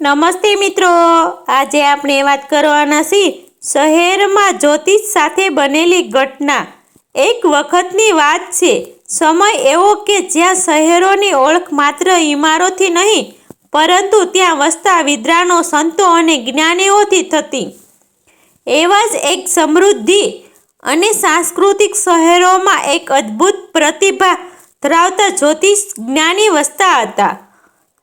નમસ્તે મિત્રો. આજે આપણે વાત કરવાના છીએ, શહેરમાં જ્યોતિષ સાથે બનેલી ઘટના. એક વખતની વાત છે, સમય એવો કે જ્યાં શહેરોની ઓળખ માત્ર ઇમારોથી નહીં, પરંતુ ત્યાં વસતા વિદ્વાનો, સંતો અને જ્ઞાનીઓથી થતી. એવા જ એક સમૃદ્ધિ અને સાંસ્કૃતિક શહેરોમાં એક અદ્ભુત પ્રતિભા ધરાવતા જ્યોતિષ જ્ઞાની વસતા હતા.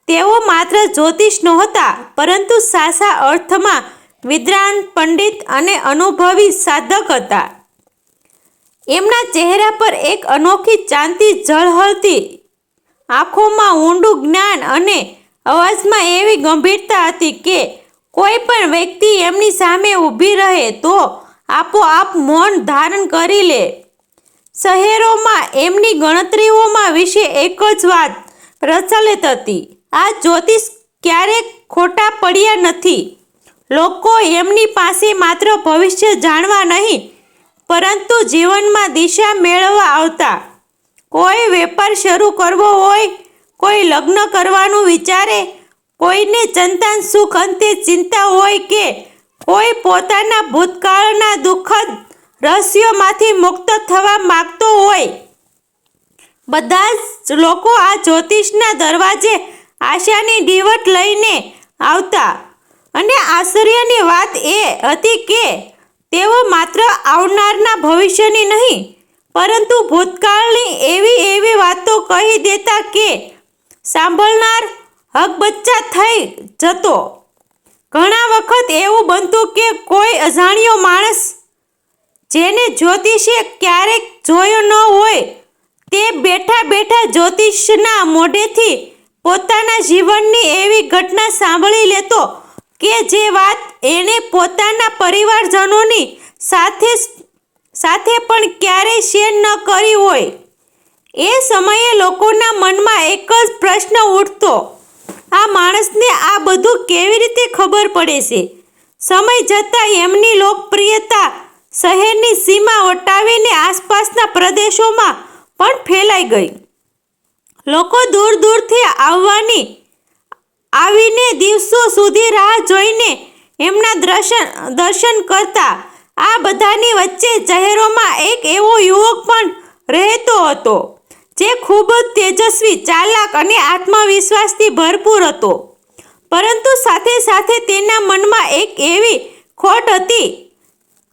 તેઓ માત્ર જ્યોતિષ નહોતા, પરંતુ સાસા અર્થમાં વિદ્વાન, પંડિત અને અનુભવી સાધક હતા. એમના ચહેરા પર એક અનોખી ચાંદી ઝળહળતી આંખોમાં ઊંડું જ્ઞાન અને અવાજમાં એવી ગંભીરતા હતી કે કોઈ પણ વ્યક્તિ એમની સામે ઊભી રહે તો આપોઆપ મૌન ધારણ કરી લે. શહેરોમાં એમની ગણતરીઓમાં વિશે એક જ વાત પ્રચલિત હતી. આ જ્યોતિષ ક્યારેક ખોટા પડ્યા નથી. લોકો એમની પાસે માત્ર ભવિષ્ય જાણવા નહીં, પરંતુ જીવનમાં દિશા મેળવવા આવતા. કોઈ વેપાર શરૂ કરવો હોય, કોઈ લગ્ન કરવાનું વિચારે, કોઈને સંતાન સુખ અંતે ચિંતા હોય કે કોઈ પોતાના ભૂતકાળના દુઃખદ રહસ્યોમાંથી મુક્ત થવા માગતો હોય. બધા જ લોકો આ જ્યોતિષના દરવાજે આશાની દીવટ લઈને આવતા. અને આશ્ચર્યની વાત એ હતી કે તેઓ માત્ર આવનારના ભવિષ્યની નહીં, પરંતુ ભૂતકાળની એવી એવી વાતો કહી દેતા કે સાંભળનાર હકબચ્ચા થઈ જતો. ઘણા વખત એવું બનતું કે કોઈ અજાણ્યો માણસ જેને જ્યોતિષે ક્યારેક જોયો ન હોય, તે બેઠા બેઠા જ્યોતિષના મોઢેથી પોતાના જીવનની એવી ઘટના સાંભળી લેતો કે જે વાત એણે પોતાના પરિવારજનોની સાથે સાથે પણ ક્યારેય શેર ન કરી હોય. એ સમયે લોકોના મનમાં એક જ પ્રશ્ન ઉઠતો, આ માણસને આ બધું કેવી રીતે ખબર પડે છે? સમય જતાં એમની લોકપ્રિયતા શહેરની સીમા વટાવીને આસપાસના પ્રદેશોમાં પણ ફેલાઈ ગઈ. લોકો દૂર દૂરથી આવવાની, આવીને દિવસો સુધી રાહ જોઈને એમના દર્શન દર્શન કરતા. આ બધાની વચ્ચે શહેરોમાં એક એવો યુવક પણ રહેતો હતો, જે ખૂબ જ તેજસ્વી, ચાલાક અને આત્મવિશ્વાસથી ભરપૂર હતો. પરંતુ સાથે સાથે તેના મનમાં એક એવી ખોટ હતી,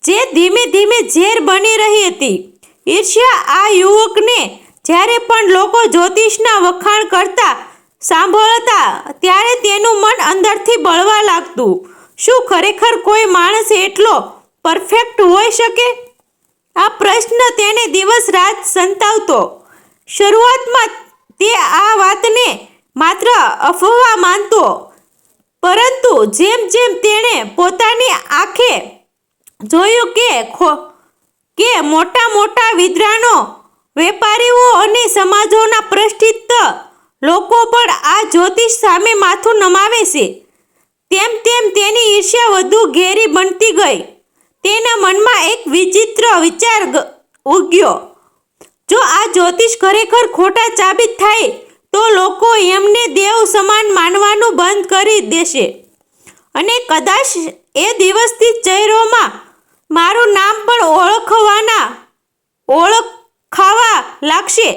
જે ધીમે ધીમે ઝેર બની રહી હતી. ઈર્ષ્યા આ યુવકને જ્યારે પણ લોકો જ્યોતિષના વખાણ કરતા સાંભળતા ત્યારે તેનું મન અંદરથી બળવા લાગતું. શું ખરેખર કોઈ માણસ એટલો પરફેક્ટ હોઈ શકે? આ પ્રશ્ન તેને દિવસ રાત સંતાવતો. શરૂઆતમાં તે આ વાતને માત્ર અફવા માનતો, પરંતુ જેમ જેમ તેણે પોતાની આંખે જોયું કે કે મોટા મોટા વિદ્વાનો વેપારીઓ અને સમાજોના પ્રતિષ્ઠિત લોકો પણ આ જ્યોતિષ સામે માથું નમાવે છે. તેમ તેમ તેની ઈર્ષ્યા વધુ ઘેરી બનતી ગઈ. તેના મનમાં એક વિચિત્ર વિચાર ઉગ્યો. જો આ જ્યોતિષ ખરેખર ખોટા સાબિત થાય, તો લોકો એમને દેવ સમાન માનવાનું બંધ કરી દેશે. અને કદાચ એ દિવસથી ચહેરોમાં મારું નામ પણ ઓળખવાના ઓળખાવા લાગશે.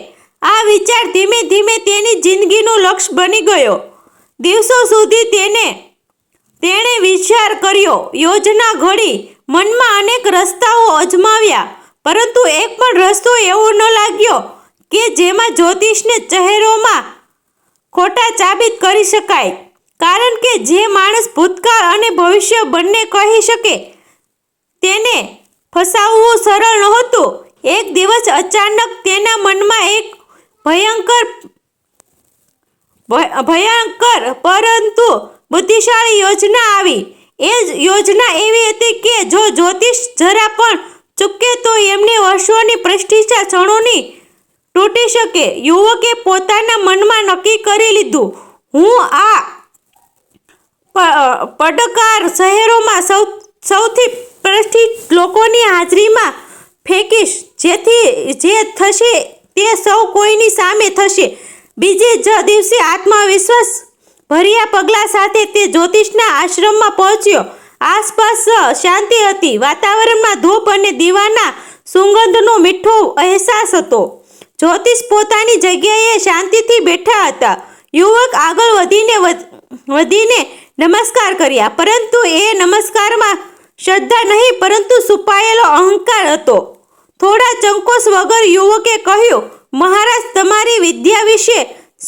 આ વિચાર ધીમે ધીમે તેની જિંદગીનું લક્ષ્ય બની ગયો. દિવસો સુધી તેને, તેણે વિચાર કર્યો. યોજના ઘડી મનમાં અનેક રસ્તાઓ અજમાવ્યા, પરંતુ એક પણ રસ્તો એવો ન લાગ્યો કે જેમાં જ્યોતિષને ચહેરોમાં ખોટા સાબિત કરી શકાય. કારણ કે જે માણસ ભૂતકાળ અને ભવિષ્ય બંને કહી શકે, તેને ફસાવવું સરળ નહોતું. એક દિવસ અચાનક તેના મનમાં એક ભયંકર ભયંકર પરંતુ બુદ્ધિશાળી યોજના આવી. એ યોજના એવી હતી કે જો જ્યોતિષ જરા પણ ચૂકે તો એમની વર્ષોની પ્રતિષ્ઠા ક્ષણોની તૂટી શકે. યુવકે પોતાના મનમાં નક્કી કરી લીધું, હું આ પડકાર શહેરોમાં સૌ, સૌથી પ્રતિષ્ઠિત લોકોની હાજરીમાં ફેંકીશ. જેથી જે થશે તે સૌ કોઈની સામે થશે. બીજે જ દિવસે આત્મવિશ્વાસ ભર્યા પગલા સાથે તે જ્યોતિષના આશ્રમમાં પહોંચ્યો. આસપાસ શાંતિ હતી. વાતાવરણમાં ધૂપ અને દીવાના સુગંધનો મીઠો અહેસાસ હતો. જ્યોતિષ પોતાની જગ્યાએ શાંતિથી બેઠા હતા. યુવક આગળ વધીને વધ- વધીને નમસ્કાર કર્યા. પરંતુ એ નમસ્કારમાં શ્રદ્ધા નહીં, પરંતુ છુપાયેલો અહંકાર હતો. થોડા ચંકોસ વગર યુવકે કહ્યું, મહારાજ, તમારી વિદ્યા વિશે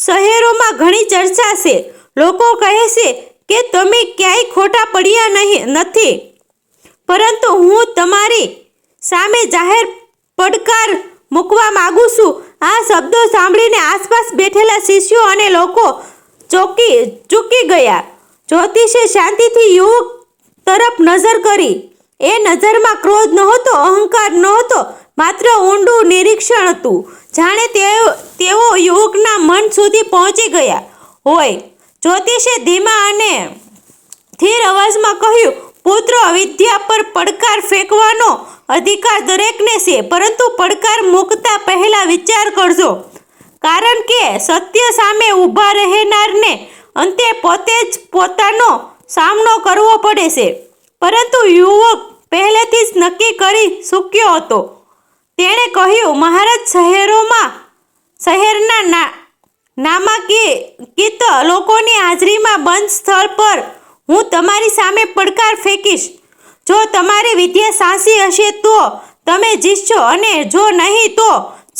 શહેરોમાં ઘણી ચર્ચા છે. લોકો કહે છે કે તમે ક્યાંય ખોટા પડ્યા નહીં, નથી. પરંતુ હું તમારી સામે જાહેર પડકાર મૂકવા માંગુ છું. આ શબ્દો સાંભળીને આસપાસ બેઠેલા શિષ્યો અને લોકો ચોકી, ચૂકી ગયા. જ્યોતિષે શાંતિથી યુવક તરફ નજર કરી. એ નજરમાં ક્રોધ નહોતો, અહંકાર નહોતો, માત્ર ઊંડું નિરીક્ષણ હતું. જાણે તેઓ યુવકના મન સુધી પહોંચી ગયા હોય. જ્યોતિષે ધીમા અને સ્થિર અવાજમાં કહ્યું, પુત્ર, વિદ્યા પર પડકાર ફેંકવાનો અધિકાર દરેકને છે, પરંતુ પડકાર મૂકતા પહેલા વિચાર કરજો. કારણ કે સત્ય સામે ઊભા રહેનારને અંતે પોતે જ પોતાનો સામનો કરવો પડે છે. પરંતુ યુવક પહેલેથી જ નક્કી કરી ચૂક્યો હતો. તેણે કહ્યું, મહારાજ, શહેરોમાં, શહેરના નામાંકિત લોકોની હાજરીમાં બંધ સ્થળ પર હું તમારી સામે પડકાર ફેંકીશ. જો તમારી વિદ્યા સાંસી હશે તો તમે જીતશો અને જો નહીં તો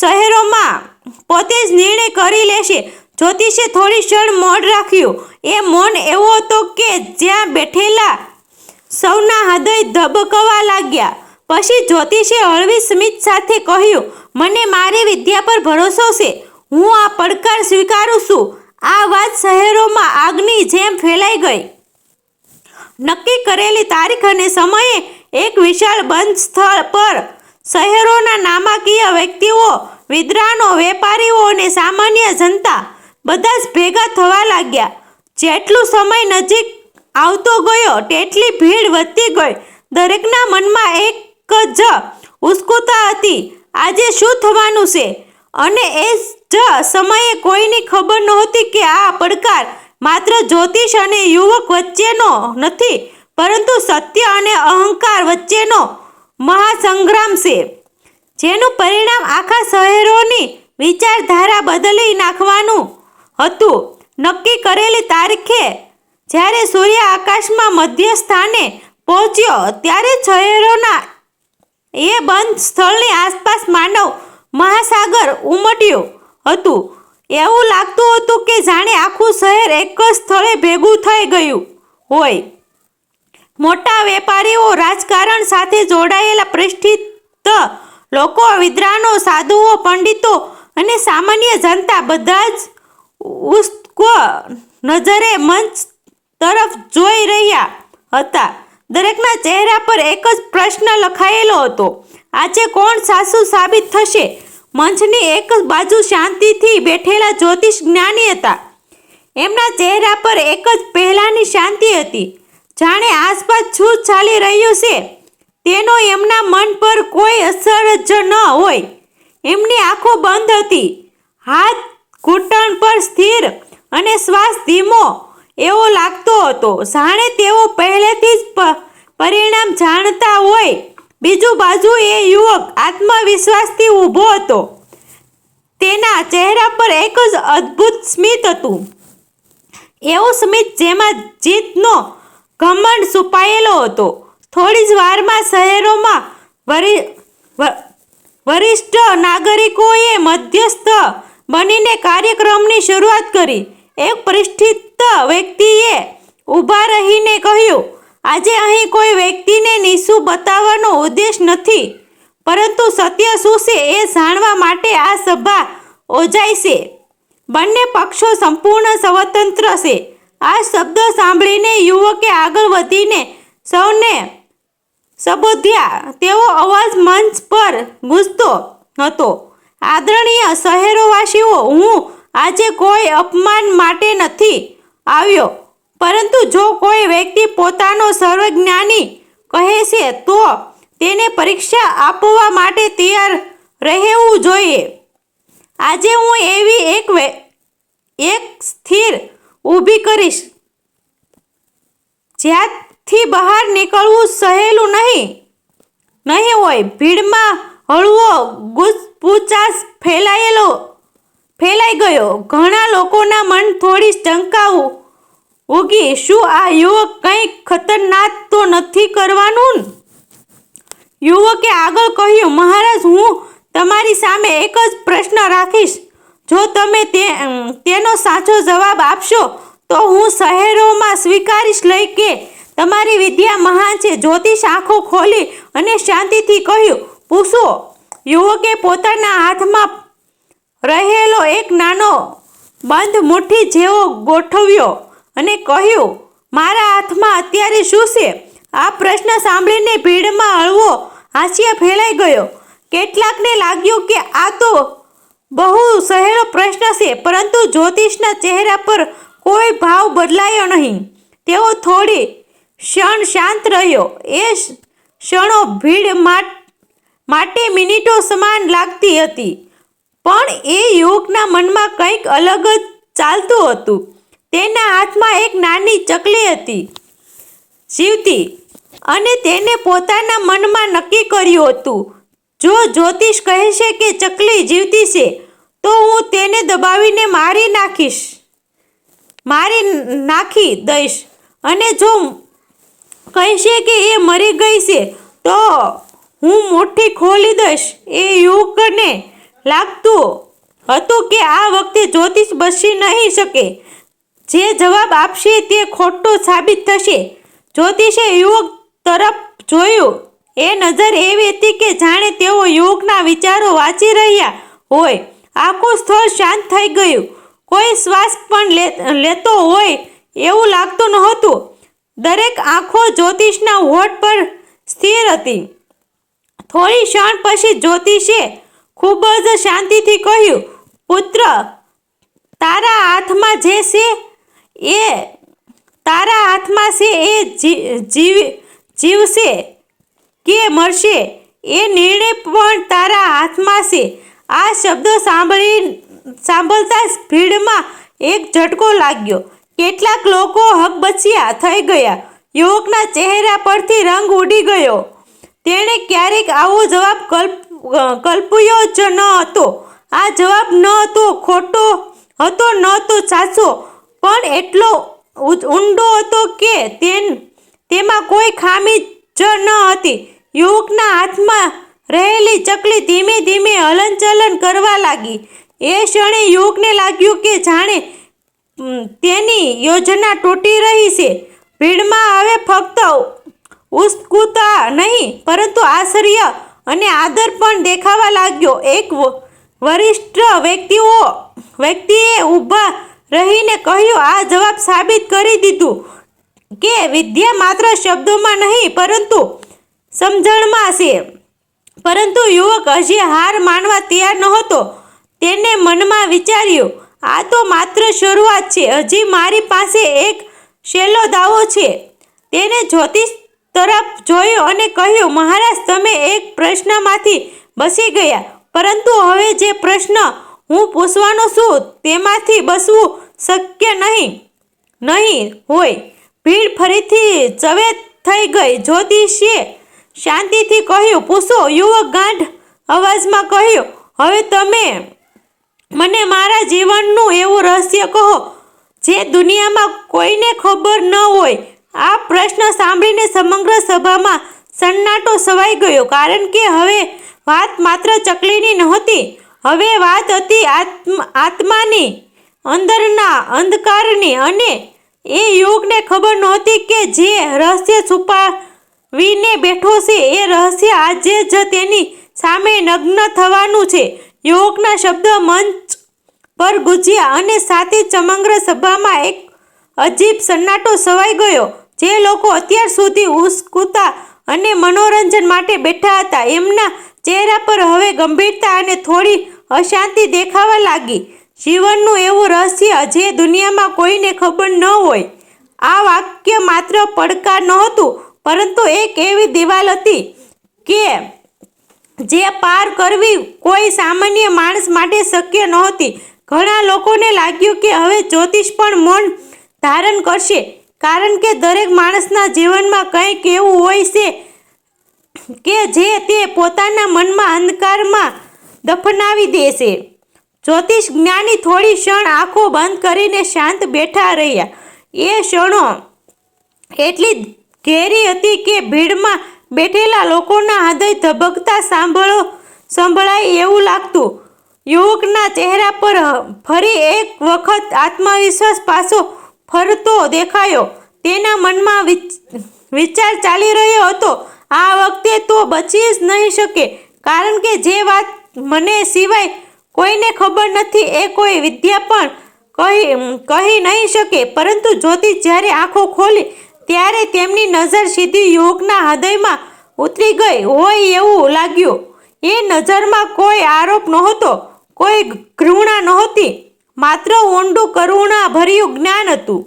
શહેરોમાં પોતે જ નિર્ણય કરી લેશે. જ્યોતિષે થોડી ક્ષણ મૌન રાખ્યું. એ મૌન એવો હતો કે જ્યાં બેઠેલા સૌના હૃદય ધબકવા લાગ્યા. પછી જ્યોતિષે હળવી સ્મિત સાથે કહ્યું, મને મારી વિદ્યા પર ભરોસો છે. હું આ પડકાર સ્વીકારું છું. આ વાત શહેરોમાં આગની જેમ ફેલાઈ ગઈ. નક્કી કરેલી તારીખ અને સમયે એક વિશાળ બંધ સ્થળ પર શહેરોના નામાંકીય વ્યક્તિઓ વિદ્રાનો વેપારીઓ અને સામાન્ય જનતા બધા જ ભેગા થવા લાગ્યા. જેટલું સમય નજીક આવતો ગયો તેટલી ભીડ વધતી ગઈ. દરેકના મનમાં એક જ ઉસ્કુતા હતી, આજે શું થવાનું છે? અને એ જ સમયે કોઈની ખબર નહોતી કે આ પડકાર માત્ર જ્યોતિષ અને યુવક વચ્ચેનો નથી, પરંતુ સત્ય અને અહંકાર વચ્ચેનો મહાસંગ્રામ છે. જેનું પરિણામ આખા શહેરોની વિચારધારા બદલી નાખવાનું હતું. નક્કી કરેલી તારીખે જ્યારે સૂર્ય આકાશમાં મધ્ય સ્થાને પહોંચ્યો, ત્યારે શહેરોના એ બંધ સ્થળની આસપાસ માનવ મહાસાગર ઉમટ્યું હતું. એવું લાગતું હતું કે જાણે આખું શહેર એક જ સ્થળે ભેગું થઈ ગયું હોય. મોટા વેપારીઓ રાજકારણ સાથે જોડાયેલા પ્રતિષ્ઠિત લોકો, વિદ્વાનો, સાધુઓ, પંડિતો અને સામાન્ય જનતા બધા જ ઉસ્કો નજરે મંચ તરફ જોઈ રહ્યા હતા. દરેકના ચહેરા પર એક જ પ્રશ્ન લખાયેલો હતો. આજે કોણ સાસુ સાબિત થશે? મંચની એક જ બાજુ શાંતિથી બેઠેલા જ્યોતિષ જ્ઞાની હતા. એમના ચહેરા પર એક જ પહેલાની શાંતિ હતી. જાણે આસપાસ શું ચાલી રહ્યું છે? તેનો એમના મન પર કોઈ અસર જ ન હોય. એમની આંખો બંધ હતી. હાથ ઘૂંટણ પર સ્થિર અને શ્વાસ ધીમો એવો લાગતો હતો. જાણે તેઓ પહેલેથી જ પરિણામ જાણતા હોય. બીજું બાજુ એ યુવક આત્મવિશ્વાસથી ઊભો હતો. તેના ચહેરા પર એક જ અદ્ભુત સ્મિત હતું. એવું સ્મિત જેમાં જીતનો ઘમંડ છુપાયેલો હતો. થોડી જ વારમાં શહેરોમાં વરી વરિષ્ઠ નાગરિકોએ મધ્યસ્થ બનીને કાર્યક્રમની શરૂઆત કરી. એક પ્રતિષ્ઠિત વ્યક્તિએ ઊભા રહીને કહ્યું, આજે અહીં કોઈ વ્યક્તિને નિસુ બતાવવાનો ઉદ્દેશ નથી, પરંતુ સત્ય શું છે એ જાણવા માટે આ સભા ઓજાય છે. બંને પક્ષો સંપૂર્ણ સ્વતંત્ર છે. આ શબ્દો સાંભળીને યુવકે આગળ વધીને સૌને સંબોધ્યા. તેવો અવાજ મંચ પર ગુંજતો હતો. આદરણીય શહેરોવાસીઓ, હું આજે કોઈ અપમાન માટે નથી આવ્યો. પરંતુ જો કોઈ વ્યક્તિ પોતાનો સર્વજ્ઞાની કહે છે, તો તેને પરીક્ષા આપવા માટે તૈયાર રહેવું જોઈએ. આજે હું એવી એક એક સ્થિર ઊભી કરીશ. જ્યાંથી બહાર નીકળવું સહેલું નહીં. નહીં હોય, ભીડમાં હળવો ગુસપુચાસ ફેલાયેલો, ફેલાઈ ગયો. ઘણા લોકોના મન થોડી શંકા ઉગી શું આ યુવક કંઈક ખતરનાક તો નથી કરવાનું? યુવકે આગળ કહ્યું, મહારાજ, હું તમારી સામે એક જ પ્રશ્ન રાખીશ. જો તમે તે તેનો સાચો જવાબ આપશો, તો હું શહેરોમાં સ્વીકારીશ લઈ કે તમારી વિદ્યા મહાન છે. જ્યોતિષ આંખો ખોલી અને શાંતિથી કહ્યું, પૂછો. યુવકે પોતાના હાથમાં રહેલો એક નાનો બંધ મુઠ્ઠી જેવો ગોઠવ્યો. અને કહ્યું, મારા હાથમાં અત્યારે શું છે? આ પ્રશ્ન સાંભળીને ભીડમાં હળવો હાસ્ય ફેલાઈ ગયો. કેટલાકને લાગ્યું કે આ તો બહુ સહેલો પ્રશ્ન છે, પરંતુ જ્યોતિષના ચહેરા પર કોઈ ભાવ બદલાયો નહીં. તેઓ થોડી ક્ષણ શાંત રહ્યો. એ ક્ષણો ભીડ માટે મિનિટો સમાન લાગતી હતી. પણ એ યુવકના મનમાં કંઈક અલગ જ ચાલતું હતું. તેના હાથમાં એક નાની ચકલી હતી. જીવતી અને તેને પોતાના મનમાં નક્કી કર્યું હતું. જો જ્યોતિષ કહેશે કે ચકલી જીવતી છે, તો હું તેને દબાવીને મારી નાખીશ. મારી નાખી દઈશ. અને જો કહેશે કે એ મરી ગઈ છે, તો હું મુઠ્ઠી ખોલી દઈશ. એ યુવકને લાગતું હતું કે આ વખતે જ્યોતિષ બસી નહીં શકે. જે જવાબ આપશે તે ખોટો સાબિત થશે. જ્યોતિષે યુવક તરફ જોયું. એ નજર એવી હતી કે જાણે તેઓ યુવકના વિચારો વાંચી રહ્યા હોય. આખું સ્થળ શાંત થઈ ગયું. કોઈ શ્વાસ પણ લેતો હોય એવું લાગતું નહોતું. દરેક આંખો જ્યોતિષના હોઠ પર સ્થિર હતી. થોડી ક્ષણ પછી જ્યોતિષે ખૂબ જ શાંતિથી કહ્યું, પુત્ર, તારા હાથમાં જે છે એ તારા હાથમાં છે, એ જીવ જીવશે કે મરશે, એ નિર્ણય પણ તારા હાથમાં છે. આ શબ્દો સાંભળી, સાંભળતા જ ભીડમાં એક ઝટકો લાગ્યો. કેટલાક લોકો હકબચિયા થઈ ગયા. યુવકના ચહેરા પરથી રંગ ઉડી ગયો. તેણે ક્યારેક આવો જવાબ કલ્પ, કલ્પ્યો જ ન હતો. આ જવાબ ન હતો ખોટો હતો, ન તો સાચો. પણ એટલો ઊંડો હતો કે તેન તેમાં કોઈ ખામી જ ન હતી. યુવકના હાથમાં રહેલી ચકલી ધીમે ધીમે હલનચલન કરવા લાગી. એ ક્ષણે યુવકને લાગ્યું કે જાણે તેની યોજના તૂટી રહી છે. ભીડમાં હવે ફક્ત ઉસ્કુતા નહીં, પરંતુ આશ્ચર્ય અને આદર પણ દેખાવા લાગ્યો. એક વરિષ્ઠ વ્યક્તિઓ વ્યક્તિએ ઊભા રહીને કહ્યું, આ જવાબ સાબિત કરી દીધું કે વિદ્યા માત્ર શબ્દોમાં નહીં, પરંતુ સમજણમાં છે. પરંતુ યુવક હજી હાર માનવા તૈયાર નહોતો. તેને મનમાં વિચાર્યું, આ તો માત્ર શરૂઆત છે. હજી મારી પાસે એક છેલ્લો દાવો છે. તેને જ્યોતિષ તરફ જોયો અને કહ્યું, મહારાજ, તમે એક પ્રશ્નમાંથી બસી ગયા. પરંતુ હવે જે પ્રશ્ન હું પૂછવાનો છું, તેમાંથી બસવું શક્ય નહીં. નહીં હોય. ભીડ ફરીથી ચવે થઈ ગઈ. જ્યોતિષીએ શાંતિથી કહ્યું, પૂછો. યુવક ગાંઠ અવાજમાં કહ્યું, હવે તમે મને મારા જીવનનું એવું રહસ્ય કહો, જે દુનિયામાં કોઈને ખબર ન હોય. આ પ્રશ્ન સાંભળીને સમગ્ર સભામાં સન્નાટો સવાઈ ગયો, કારણ કે હવે વાત માત્ર ચકલીની નહોતી. હવે વાત હતી આત્મ, આત્માની, અંદરના અંધકારની અને એ યુવકને ખબર નહોતી કે જે રહસ્ય છુપાવીને બેઠો છે, એ રહસ્ય આજે જ તેની સામે નગ્ન થવાનું છે. યુવકના શબ્દ મંચ પર ગુજ્યા અને સાથે સમગ્ર સભામાં એક અજીબ સન્નાટો સવાઈ ગયો, જે લોકો અત્યાર સુધી ઉસ્કુતા અને મનોરંજન માટે બેઠા હતા. એમના ચહેરા પર હવે ગંભીરતા અને થોડી અશાંતિ દેખાવા લાગી. જીવનનું એવું રહસ્ય જે દુનિયામાં કોઈને ખબર ન હોય. આ વાક્ય માત્ર પડકાર નહોતું, પરંતુ એક એવી દિવાલ હતી કે જે પાર કરવી કોઈ સામાન્ય માણસ માટે શક્ય નહોતી. ઘણા લોકોને લાગ્યું કે હવે જ્યોતિષ પણ મૌન ધારણ કરશે, કારણ કે દરેક માણસના જીવનમાં કંઈક એવું હોય છે કે જે તે પોતાના મનમાં અંધકારમાં દફનાવી દેશે જ્યોતિષ જ્ઞાની થોડી ક્ષણ આંખો બંધ કરીને શાંત બેઠા રહ્યા. એ ક્ષણો એટલી ઘેરી હતી કે ભીડમાં બેઠેલા લોકોના હૃદય ધબકતા સાંભળો, સંભળાય એવું લાગતું. યુવકના ચહેરા પર ફરી એક વખત આત્મવિશ્વાસ પાછો ફરતો દેખાયો. તેના મનમાં વિચાર ચાલી રહ્યો હતો. આ વખતે તો બચી જ નહીં શકે. કારણ કે જે વાત મને સિવાય કોઈને ખબર નથી, એ કોઈ વિદ્યા પણ કહી કહી નહીં શકે. પરંતુ જ્યોતિષ જ્યારે આંખો ખોલી, ત્યારે તેમની નજર સીધી યુવકના હૃદયમાં ઉતરી ગઈ હોય એવું લાગ્યું. એ નજરમાં કોઈ આરોપ નહોતો, કોઈ ઘૃણા નહોતી, માત્ર ઊંડું કરુણા ભર્યું જ્ઞાન હતું.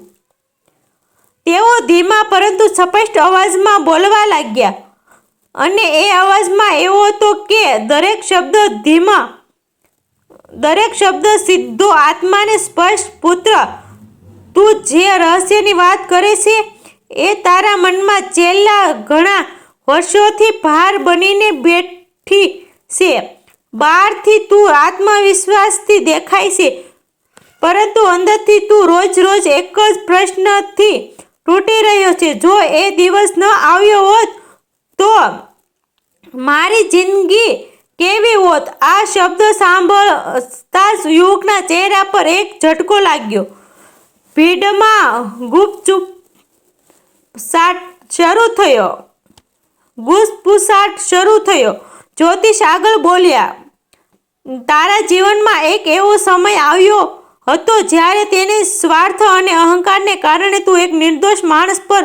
તેઓ ધીમા પરંતુ સ્પષ્ટ અવાજમાં બોલવા લાગ્યા. અને એ અવાજમાં એવો હતો કે દરેક શબ્દ ધીમા, દરેક શબ્દ સીધો આત્માને સ્પષ્ટ પુત્ર, તું જે રહસ્યની વાત કરે છે, એ તારા મનમાં છેલ્લા ઘણા વર્ષોથી ભાર બનીને બેઠી છે. બહારથી તું આત્મવિશ્વાસથી દેખાય છે, પરંતુ અંદરથી તું રોજ રોજ એક જ પ્રશ્નથી તૂટી રહ્યો છે. જો એ દિવસ ન આવ્યો હોત તો મારી જિંદગી કેવી હોત? આ શબ્દ સાંભળતા યુવકના ચહેરા પર એક ઝટકો લાગ્યો. ભીડમાં ગુપચુપ સાટ શરૂ થયો. ગુસપુસાટ શરૂ થયો. જ્યોતિષ આગળ બોલ્યા, તારા જીવનમાં એક એવો સમય આવ્યો હતો જ્યારે તેને સ્વાર્થ અને અહંકારને કારણે તું એક નિર્દોષ માણસ પર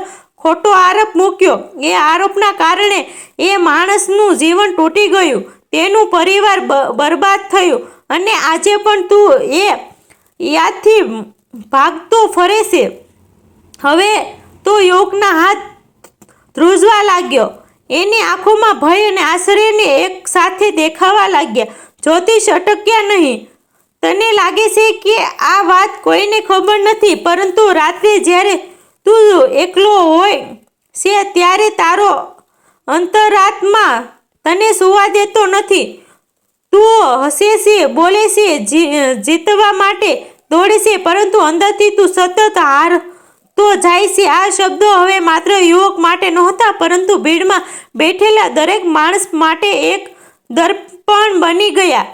ખોટો આરોપ મૂક્યો. એ આરોપના કારણે એ માણસનું જીવન તૂટી ગયું. તેનું પરિવાર બરબાદ થયું. અને આજે પણ તું એ યાદથી ભાગતો ફરે છે હવે તો યોગના હાથ ધ્રુજવા લાગ્યો. એની આંખોમાં ભય અને આશ્ચર્યને એક સાથે દેખાવા લાગ્યા. જ્યોતિષ અટક્યા નહીં. તને લાગે છે કે આ વાત કોઈને ખબર નથી, પરંતુ રાત્રે જ્યારે તું એકલો હોય છે ત્યારે તારો અંતરાત્મા તને સુવા દેતો નથી. તું હસે છે, બોલે છે જીતવા માટે દોડે છે, પરંતુ અંદરથી તું સતત હાર તો જાય છે. આ શબ્દો હવે માત્ર યુવક માટે નહોતા, પરંતુ ભીડમાં બેઠેલા દરેક માણસ માટે એક દર્પણ બની ગયા.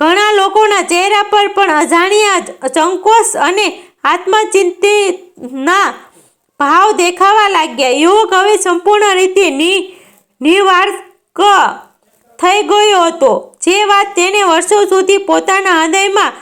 ઘણા લોકોના ચહેરા પર પણ અજાણ્યા ચંકોશ અને આત્મચિંતના ભાવ દેખાવા લાગ્યા. યુવક હવે સંપૂર્ણ રીતે નિવાર્ક થઈ ગયો હતો. જે વાત તેને વર્ષો સુધી પોતાના હૃદયમાં,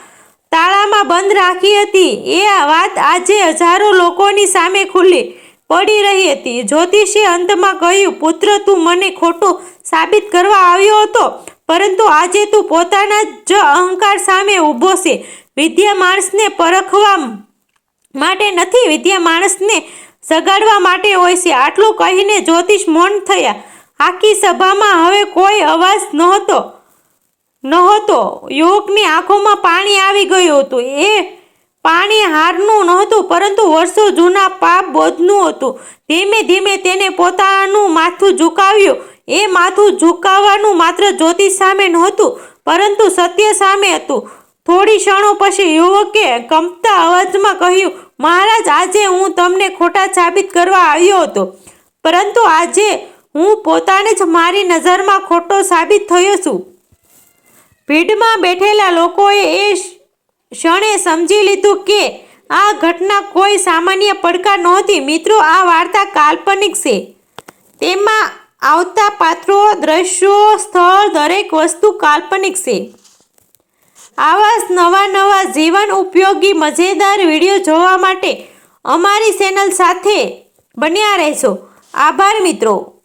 તાળામાં બંધ રાખી હતી, એ વાત આજે હજારો લોકોની સામે ખુલ્લી પડી રહી હતી. જ્યોતિષે અંતમાં કહ્યું, પુત્ર, તું મને ખોટું સાબિત કરવા આવ્યો હતો, પરંતુ આજે તું પોતાના જ અહંકાર સામે ઊભો છે. વિદ્યા માણસને પરખવા માટે નથી, વિદ્યા માણસને સગાડવા માટે હોય છે. આટલું કહીને જ્યોતિષ મૌન થયા. આખી સભામાં હવે કોઈ અવાજ નહોતો. નહોતો. યુવકની આંખોમાં પાણી આવી ગયું હતું. એ પાણી હારનું નહોતું, પરંતુ વર્ષો જૂના પાપ બોધનું હતું. ધીમે ધીમે તેને પોતાનું માથું ઝુકાવ્યું. એ માથું ઝુકાવવાનું માત્ર જ્યોતિષ સામે નહોતું, પરંતુ સત્ય સામે હતું. થોડી ક્ષણો પછી યુવકે કંપતા અવાજમાં કહ્યું મહારાજ, આજે હું તમને ખોટા સાબિત કરવા આવ્યો હતો. પરંતુ આજે હું પોતાને જ મારી નજરમાં ખોટો સાબિત થયો છું. ભીડમાં બેઠેલા લોકોએ એ ક્ષણે સમજી લીધું કે આ ઘટના કોઈ સામાન્ય પડકાર નહોતી. મિત્રો, આ વાર્તા કાલ્પનિક છે. તેમાં આવતા પાત્રો, દ્રશ્યો, સ્થળ, દરેક વસ્તુ કાલ્પનિક છે. આવા નવા નવા જીવન ઉપયોગી મજેદાર વીડિયો જોવા માટે અમારી ચેનલ સાથે બન્યા રહેશો. આભાર મિત્રો.